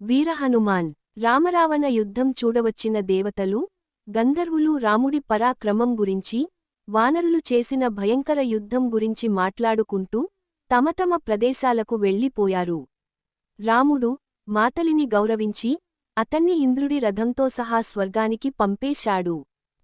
వీరహనుమాన్ రామరావణ యుద్ధం చూడవచ్చిన దేవతలు గంధర్వులు రాముడి పరాక్రమం గురించి వానరులు చేసిన భయంకర యుద్ధం గురించి మాట్లాడుకుంటూ తమ తమ ప్రదేశాలకు వెళ్ళిపోయారు. రాముడు మాతలిని గౌరవించి అతన్ని ఇంద్రుడి రథంతో సహా స్వర్గానికి పంపేశాడు.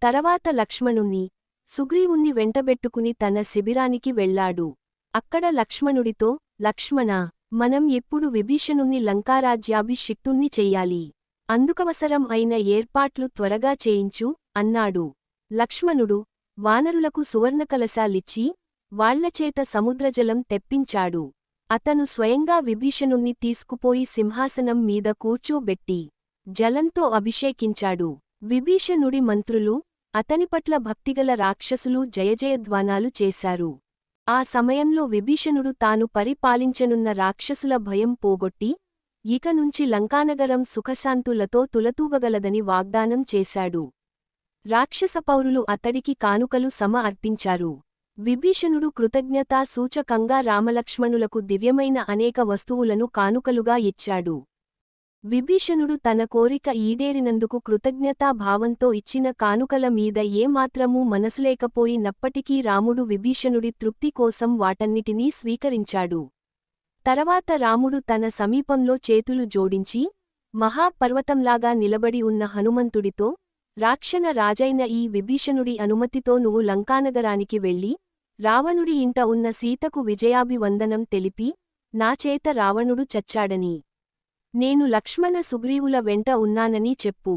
తర్వాత లక్ష్మణుణ్ణి సుగ్రీవుణ్ణి వెంటబెట్టుకుని తన శిబిరానికి వెళ్ళాడు. అక్కడ లక్ష్మణుడితో లక్ష్మణా మనం ఎప్పుడు విభీషణుణ్ణి లంకారాజ్యాభిషిక్తుణ్ణి చెయ్యాలి. అందుకవసరం అయిన ఏర్పాట్లు త్వరగా చేయించు అన్నాడు. లక్ష్మణుడు వానరులకు సువర్ణకలశాలిచ్చి వాళ్ళచేత సముద్రజలం తెప్పించాడు. అతను స్వయంగా విభీషణుణ్ణి తీసుకుపోయి సింహాసనం మీద కూర్చోబెట్టి జలంతో అభిషేకించాడు. విభీషణుడి మంత్రులు అతనిపట్ల భక్తిగల రాక్షసులు జయజయధ్వానాలు చేశారు. ఆ సమయంలో విభీషణుడు తాను పరిపాలించనున్న రాక్షసుల భయం పోగొట్టి ఇక నుంచి లంకానగరం సుఖశాంతులతో తులతూగగలదని వాగ్దానం చేశాడు. రాక్షస పౌరులు అతడికి కానుకలు సమ అర్పించారు. విభీషణుడు కృతజ్ఞతా సూచకంగా రామలక్ష్మణులకు దివ్యమైన అనేక వస్తువులను కానుకలుగా ఇచ్చాడు. విభీషణుడు తన కోరిక ఈడేరినందుకు కృతజ్ఞతా భావంతో ఇచ్చిన కానుకల మీద ఏమాత్రమూ మనసులేకపోయినప్పటికీ రాముడు విభీషణుడి తృప్తి కోసం వాటన్నిటినీ స్వీకరించాడు. తర్వాత రాముడు తన సమీపంలో చేతులు జోడించి మహాపర్వతంలాగా నిలబడి ఉన్న హనుమంతుడితో రాక్షణ రాజైన ఈ విభీషణుడి అనుమతితో నువ్వు లంకానగరానికి వెళ్ళి రావణుడి ఇంట ఉన్న సీతకు విజయాభివందనం తెలిపి నాచేత రావణుడు చచ్చాడని. నేను లక్ష్మణ సుగ్రీవుల వెంట ఉన్నానని చెప్పు.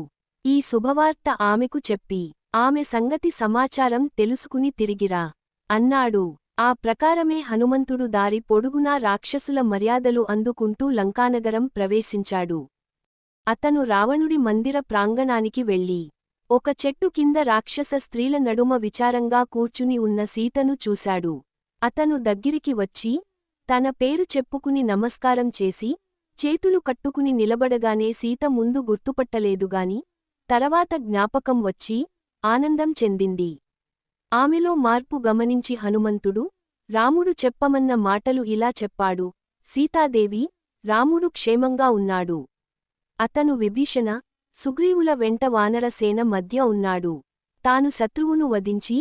ఈ శుభవార్త ఆమెకు చెప్పి ఆమె సంగతి సమాచారం తెలుసుకుని తిరిగిరా. అన్నాడు. ఆ ప్రకారమే హనుమంతుడు దారి పొడుగునా రాక్షసుల మర్యాదలు అందుకుంటూ లంకానగరం ప్రవేశించాడు. అతను రావణుడి మందిర ప్రాంగణానికి వెళ్ళి ఒక చెట్టు కింద రాక్షస స్త్రీల నడుమ విచారంగా కూర్చుని ఉన్న సీతను చూశాడు. అతను దగ్గరికి వచ్చి తన పేరు చెప్పుకుని నమస్కారం చేసి చేతులు కట్టుకుని నిలబడగానే సీత ముందు గుర్తుపట్టలేదుగాని తర్వాత జ్ఞాపకం వచ్చి ఆనందం చెందింది. ఆమెలో మార్పు గమనించి హనుమంతుడు రాముడు చెప్పమన్న మాటలు ఇలా చెప్పాడు. సీతాదేవి రాముడు క్షేమంగా ఉన్నాడు. అతను విభీషణ సుగ్రీవుల వెంట వానరసేన మధ్య ఉన్నాడు. తాను శత్రువును వధించి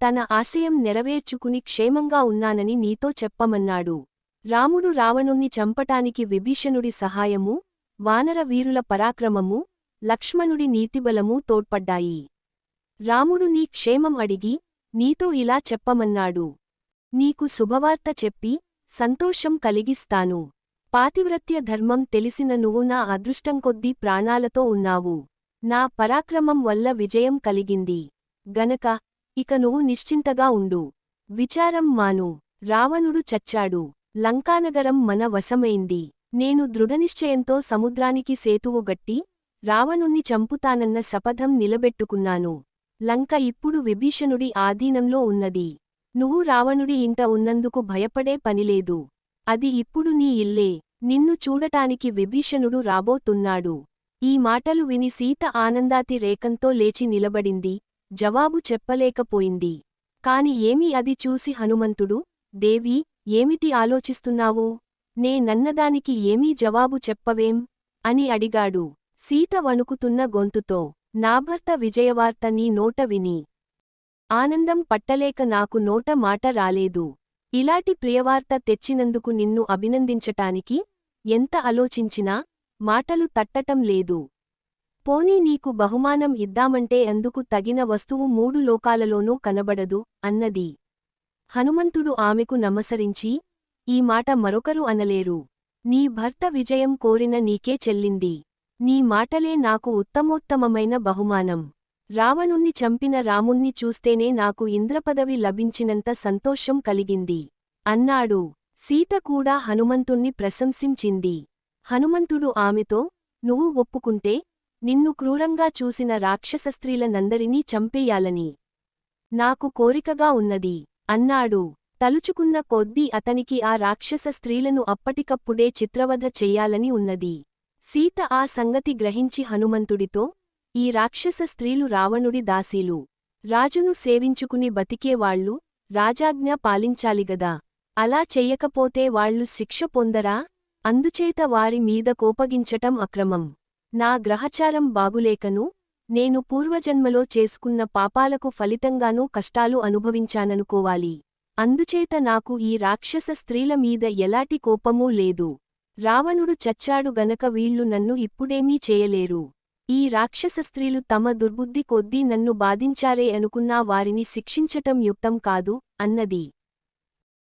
తన ఆశయం నెరవేర్చుకుని క్షేమంగా ఉన్నానని నీతో చెప్పమన్నాడు. రాముడు రావణుణ్ణి చంపటానికి విభీషణుడి సహాయము వానర వీరుల పరాక్రమము లక్ష్మణుడి నీతిబలమూ తోడ్పడ్డాయి. రాముడు నీ క్షేమం అడిగి నీతో ఇలా చెప్పమన్నాడు. నీకు శుభవార్త చెప్పి సంతోషం కలిగిస్తాను. పాతివ్రత్య ధర్మం తెలిసిన నువ్వు నా అదృష్టం కొద్దీ ప్రాణాలతో ఉన్నావు. నా పరాక్రమం వల్ల విజయం కలిగింది. గనక ఇక నువ్వు నిశ్చింతగా ఉండు. విచారం మాను. రావణుడు చచ్చాడు. లంకానగరం మన వశమైంది. నేను దృఢనిశ్చయంతో సముద్రానికి సేతువు గట్టి రావణుణ్ణి చంపుతానన్న శపథం నిలబెట్టుకున్నాను. లంక ఇప్పుడు విభీషణుడి ఆధీనంలో ఉన్నది. నువ్వు రావణుడి ఇంట ఉన్నందుకు భయపడే పనిలేదు. అది ఇప్పుడు నీ ఇల్లే. నిన్ను చూడటానికి విభీషణుడు రాబోతున్నాడు. ఈ మాటలు విని సీత ఆనందాతి రేకంతో లేచి నిలబడింది. జవాబు చెప్పలేకపోయింది. కాని ఏమి అది చూసి హనుమంతుడు దేవి ఏమిటి ఆలోచిస్తున్నావు? నే నన్నదానికి ఏమీ జవాబు చెప్పవేం? అని అడిగాడు. సీత వణుకుతున్న గొంతుతో. నాభర్త విజయవార్త నీ నోట విని. ఆనందం పట్టలేక నాకు నోట మాట రాలేదు. ఇలాటి ప్రియవార్త తెచ్చినందుకు నిన్ను అభినందించటానికి ఎంత ఆలోచించినా మాటలు తట్టటం లేదు. పోనీ నీకు బహుమానం ఇద్దామంటే అందుకు తగిన వస్తువు మూడు లోకాలలోనూ కనబడదు అన్నది. హనుమంతుడు ఆమెకు నమసరించి ఈ మాట మరొకరు అనలేరు. నీ భర్త విజయం కోరిన నీకే చెల్లింది. నీ మాటలే నాకు ఉత్తమోత్తమమైన బహుమానం. రావణుణ్ణి చంపిన రాముణ్ణి చూస్తేనే నాకు ఇంద్రపదవి లభించినంత సంతోషం కలిగింది. అన్నాడు. సీత కూడా హనుమంతుణ్ణి ప్రశంసించింది. హనుమంతుడు ఆమెతో నువ్వు ఒప్పుకుంటే నిన్ను క్రూరంగా చూసిన రాక్షస స్త్రీలనందరినీ చంపేయాలని. నాకు కోరికగా ఉన్నది. అన్నాడు. తలుచుకున్న కొద్దీ అతనికి ఆ రాక్షస స్త్రీలను అప్పటికప్పుడే చిత్రవధ చెయ్యాలని ఉన్నది. సీత ఆ సంగతి గ్రహించి హనుమంతుడితో ఈ రాక్షస స్త్రీలు రావణుడి దాసీలు. రాజును సేవించుకుని బతికేవాళ్ళు రాజాజ్ఞ పాలించాలిగదా అలా చెయ్యకపోతే వాళ్ళు శిక్ష పొందరా? అందుచేత వారి మీద కోపగించటం అక్రమం. నా గ్రహచారం బాగులేకను నేను పూర్వజన్మలో చేసుకున్న పాపాలకు ఫలితంగానూ కష్టాలు అనుభవించాననుకోవాలి. అందుచేత నాకు ఈ రాక్షస స్త్రీల మీద ఎలాటి కోపమూ లేదు. రావణుడు చచ్చాడు గనక వీళ్ళు నన్ను ఇప్పుడేమీ చేయలేరు. ఈ రాక్షస స్త్రీలు తమ దుర్బుద్ధి కొద్దీ నన్ను బాధించారే అనుకున్నా వారిని శిక్షించటం యుక్తం కాదు అన్నది.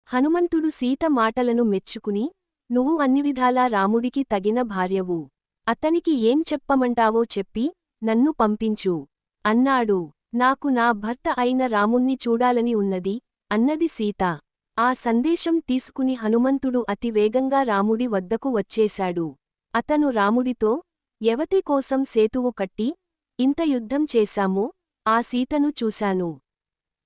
హనుమంతుడు సీత మాటలను మెచ్చుకుని నువ్వు అన్నివిధాలా రాముడికి తగిన భార్యవు. అతనికి ఏం చెప్పమంటావో చెప్పి నన్ను పంపించు. అన్నాడు. నాకు నా భర్త అయిన రాముణ్ణి చూడాలని ఉన్నది అన్నది సీత. ఆ సందేశం తీసుకుని హనుమంతుడు అతి వేగంగా రాముడి వద్దకు వచ్చేశాడు. అతను రాముడితో యవతి కోసం సేతువు కట్టి ఇంత యుద్ధం చేశామో ఆ సీతను చూశాను.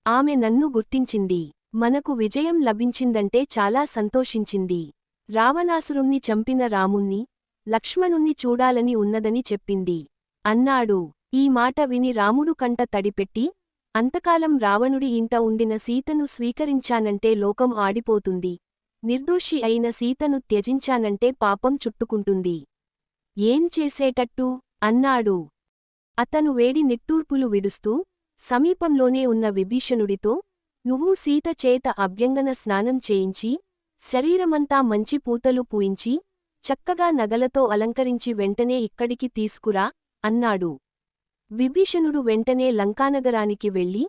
ఆమె నన్ను గుర్తించింది. మనకు విజయం లభించిందంటే చాలా సంతోషించింది. రావణాసురుణ్ణి చంపిన రాముణ్ణి లక్ష్మణుణ్ణి చూడాలని ఉన్నదని చెప్పింది. అన్నాడు. ఈ మాట విని రాముడు కంట తడిపెట్టి అంతకాలం రావణుడి ఇంట ఉండిన సీతను స్వీకరించానంటే లోకం ఆడిపోతుంది. నిర్దోషి అయిన సీతను త్యజించానంటే పాపం చుట్టుకుంటుంది. ఏం చేసేటట్టు అన్నాడు. అతను వేడి నిట్టూర్పులు విడుస్తూ సమీపంలోనే ఉన్న విభీషణుడితో నువ్వు సీత చేత అభ్యంగన స్నానం చేయించి శరీరమంతా మంచి పూతలు పూయించి చక్కగా నగలతో అలంకరించి వెంటనే ఇక్కడికి తీసుకురా. అన్నాడు. విభీషణుడు వెంటనే లంకానగరానికి వెళ్ళి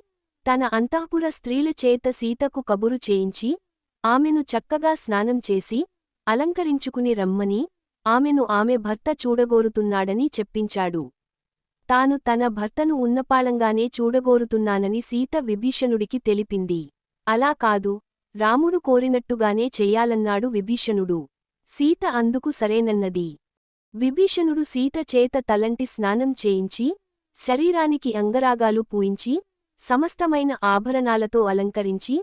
తన అంతఃపుర స్త్రీల చేత సీతకు కబురు చేయించి ఆమెను చక్కగా స్నానం చేసి అలంకరించుకుని రమ్మని ఆమెను ఆమె భర్త చూడగోరుతున్నాడని చెప్పించాడు. తాను తన భర్తను ఉన్నపాళంగానే చూడగోరుతున్నానని సీత విభీషణుడికి తెలిపింది. అలా కాదు రాముడు కోరినట్టుగానే చెయ్యాలన్నాడు విభీషణుడు. సీత అందుకు సరేనన్నది. విభీషణుడు సీత చేత తలంటి స్నానం చేయించి శరీరానికి అంగరాగాలు పూయించి సమస్తమైన ఆభరణాలతో అలంకరించి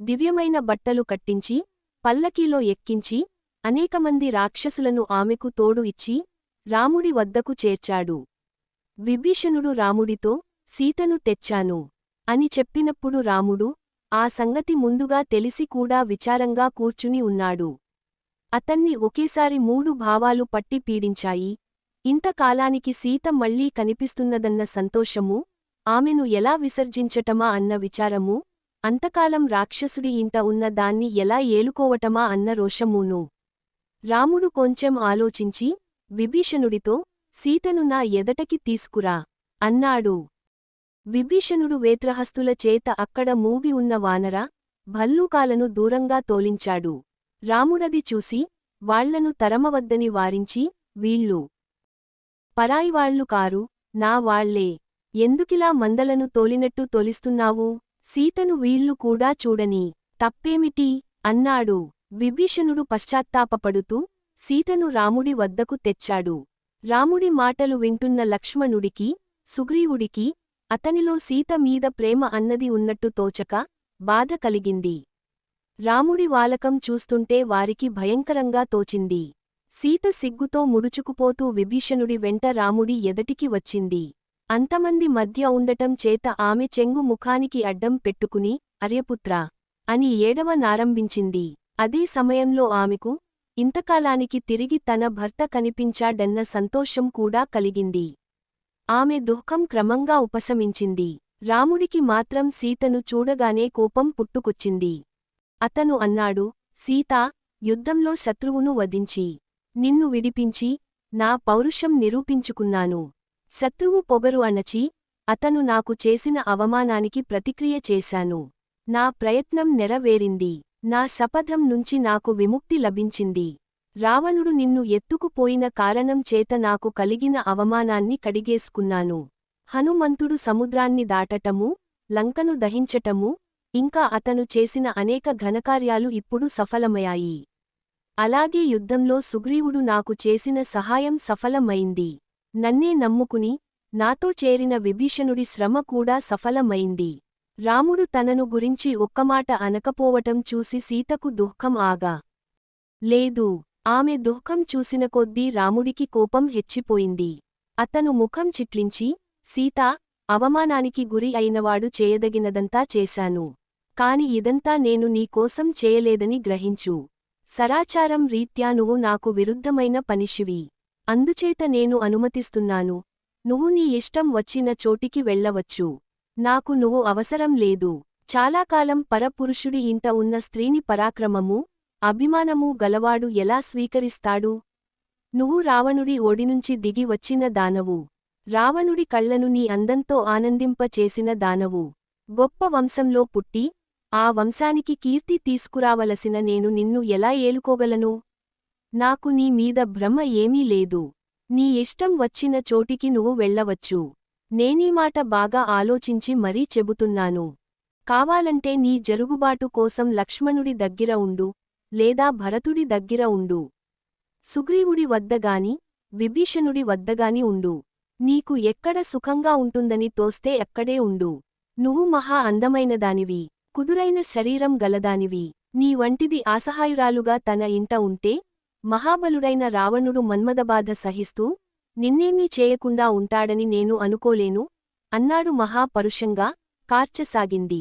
దివ్యమైన బట్టలు కట్టించి పల్లకీలో ఎక్కించి అనేకమంది రాక్షసులను ఆమెకు తోడు ఇచ్చి రాముడి వద్దకు చేర్చాడు. విభీషణుడు రాముడితో సీతను తెచ్చాను. అని చెప్పినప్పుడు రాముడు ఆ సంగతి ముందుగా తెలిసి కూడా విచారంగా కూర్చుని ఉన్నాడు. అతన్ని ఒకేసారి మూడు భావాలు పట్టి పీడించాయి. ఇంతకాలానికి సీత మళ్ళీ కనిపిస్తున్నదన్న సంతోషము ఆమెను ఎలా విసర్జించటమా అన్న విచారము అంతకాలం రాక్షసుడి ఇంట ఉన్న దాన్ని ఎలా ఏలుకోవటమా అన్న రోషమూను. రాముడు కొంచెం ఆలోచించి విభీషణుడితో సీతను నా ఎదటకి తీసుకురా అన్నాడు. విభీషణుడు వేత్రహస్తుల చేత అక్కడ మూగి ఉన్న వానర భల్లూకాలను దూరంగా తోలించాడు. రాముడది చూసి వాళ్ళను తరమవద్దని వారించి వీళ్ళు పరాయివాళ్ళు కారు నా వాళ్ళే ఎందుకిలా మందలను తోలినట్టు తొలిస్తున్నావు? సీతను వీళ్ళు కూడా చూడని తప్పేమిటి అన్నాడు. విభీషణుడు పశ్చాత్తాపపడుతూ సీతను రాముడి వద్దకు తెచ్చాడు. రాముడి మాటలు వింటున్న లక్ష్మణుడికి సుగ్రీవుడికి అతనిలో సీత మీద ప్రేమ అన్నది ఉన్నట్టు తోచక బాధ కలిగింది. రాముడి వాలకం చూస్తుంటే వారికి భయంకరంగా తోచింది. సీత సిగ్గుతో ముడుచుకుపోతూ విభీషణుడి వెంట రాముడి ఎదటికి వచ్చింది. అంతమంది మధ్య ఉండటం చేత ఆమె చెంగు ముఖానికి అడ్డం పెట్టుకుని అర్యపుత్రా అని ఏడవ నారంభించింది అదే సమయంలో ఆమెకు ఇంతకాలానికి తిరిగి తన భర్త కనిపించాడన్న సంతోషం కూడా కలిగింది. ఆమె దుఃఖం క్రమంగా ఉపశమించింది. రాముడికి మాత్రం సీతను చూడగానే కోపం పుట్టుకొచ్చింది. అతను అన్నాడు సీతా యుద్ధంలో శత్రువును వధించి నిన్ను విడిపించి నా పౌరుషం నిరూపించుకున్నాను. శత్రువు పొగరు అణచి అతను నాకు చేసిన అవమానానికి ప్రతిక్రియ చేశాను. నా ప్రయత్నం నెరవేరింది. నా శపథం నుంచి నాకు విముక్తి లభించింది. రావణుడు నిన్ను ఎత్తుకుపోయిన కారణం చేత నాకు కలిగిన అవమానాన్ని కడిగేసుకున్నాను. హనుమంతుడు సముద్రాన్ని దాటటము లంకను దహించటము ఇంకా అతను చేసిన అనేక ఘనకార్యాలు ఇప్పుడు సఫలమయ్యాయి. అలాగే యుద్ధంలో సుగ్రీవుడు నాకు చేసిన సహాయం సఫలమైంది. నన్నే నమ్ముకుని నాతో చేరిన విభీషణుడి శ్రమ కూడా సఫలమైంది. రాముడు తనను గురించి ఒక్కమాట అనకపోవటం చూసి సీతకు దుఃఖం ఆగా. లేదు ఆమె దుఃఖం చూసిన కొద్దీ రాముడికి కోపం హెచ్చిపోయింది. అతను ముఖం చిట్లించి సీతా అవమానానికి గురి అయినవాడు చేయదగినదంతా చేశాను. కాని ఇదంతా నేను నీకోసం చేయలేదని గ్రహించు. సరాచారం రీత్యా నువ్వు నాకు విరుద్ధమైన పనిషివి. అందుచేత నేను అనుమతిస్తున్నాను. నువ్వు నీ ఇష్టం వచ్చిన చోటికి వెళ్ళవచ్చు. నాకు నువ్వు అవసరం లేదు. చాలాకాలం పరపురుషుడి ఇంట ఉన్న స్త్రీని పరాక్రమము అభిమానము గలవాడు ఎలా స్వీకరిస్తాడు? నువ్వు రావణుడి ఓడినుంచి దిగి వచ్చిన దానవు. రావణుడి కళ్ళను నీ అందంతో ఆనందింపచేసిన దానవు. గొప్ప వంశంలో పుట్టి ఆ వంశానికి కీర్తి తీసుకురావలసిన నేను నిన్ను ఎలా ఏలుకోగలను? నాకు నీ మీద భ్రమ ఏమీ లేదు. నీ ఇష్టం వచ్చిన చోటికి నువ్వు వెళ్ళవచ్చు. నేనీ మాట బాగా ఆలోచించి మరీ చెబుతున్నాను. కావాలంటే నీ జరుగుబాటు కోసం లక్ష్మణుడి దగ్గిర ఉండు లేదా భరతుడి దగ్గిర ఉండు. సుగ్రీవుడి వద్దగాని విభీషణుడి వద్దగాని ఉండు. నీకు ఎక్కడ సుఖంగా ఉంటుందని తోస్తే ఎక్కడే ఉండు. నువ్వు మహా అందమైనదానివి. కుదురైన శరీరం గలదానివి. నీ వంటిది ఆసహాయురాలుగా తన ఇంట ఉంటే మహాబలుడైన రావణుడు మన్మదబాధ సహిస్తూ నిన్నేమీ చేయకుండా ఉంటాడని నేను అనుకోలేను అన్నాడు మహాపరుషంగా కార్చసాగింది.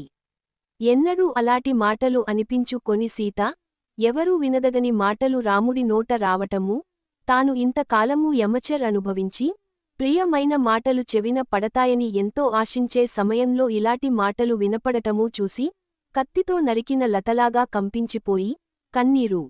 ఎన్నడూ అలాటి మాటలు అనిపించుకొని సీత ఎవరూ వినదగని మాటలు రాముడి నోట రావటము తాను ఇంతకాలమూ యమచర్ అనుభవించి ప్రియమైన మాటలు చెవిన పడతాయని ఎంతో ఆశించే సమయంలో ఇలాటి మాటలు వినపడటమూ చూసి కత్తితో నరికిన లతలాగా కంపించిపోయి కన్నీరు.